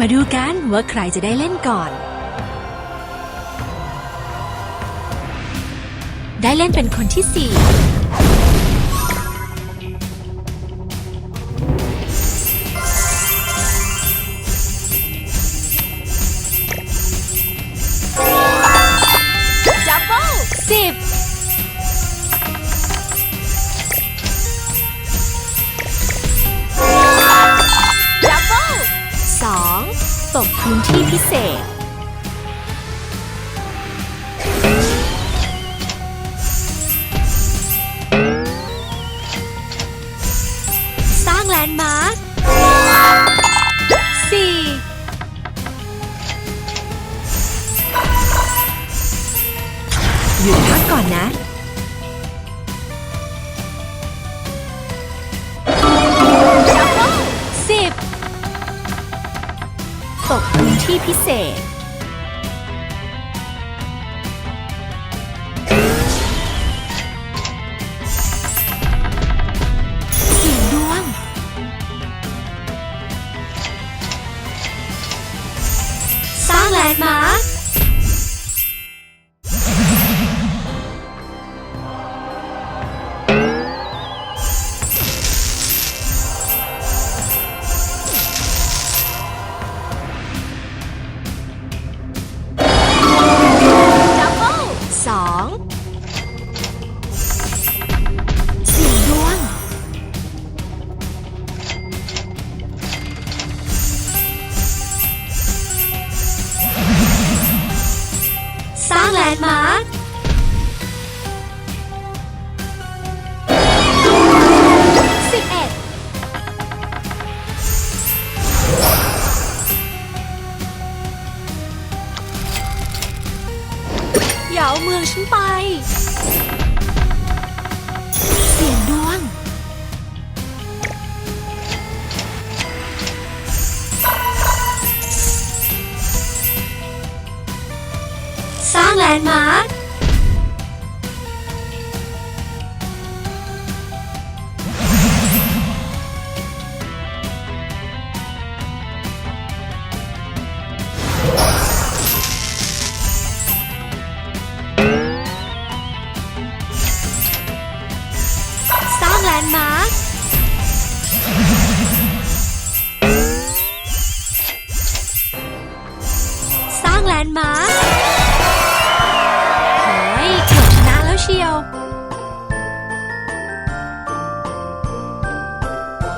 มาดูกันว่าใครจะได้เล่นก่อน ได้เล่นเป็นคนที่สี่ ตกพื้นที่พิเศษ สร้างแลนด์มาร์คสี่หยุดพักก่อนนะ กพื้นที่พิเศษ เสียงดวง สร้างแลนด์มาร์ค สร้างแลนด์มาร์คสิบเอ็ดอย่าเอาเมืองฉันไป สร้างแลนด์มาร์คสร้างแลนด์มาร์คสร้างแลนด์มาร์ค Pinocchio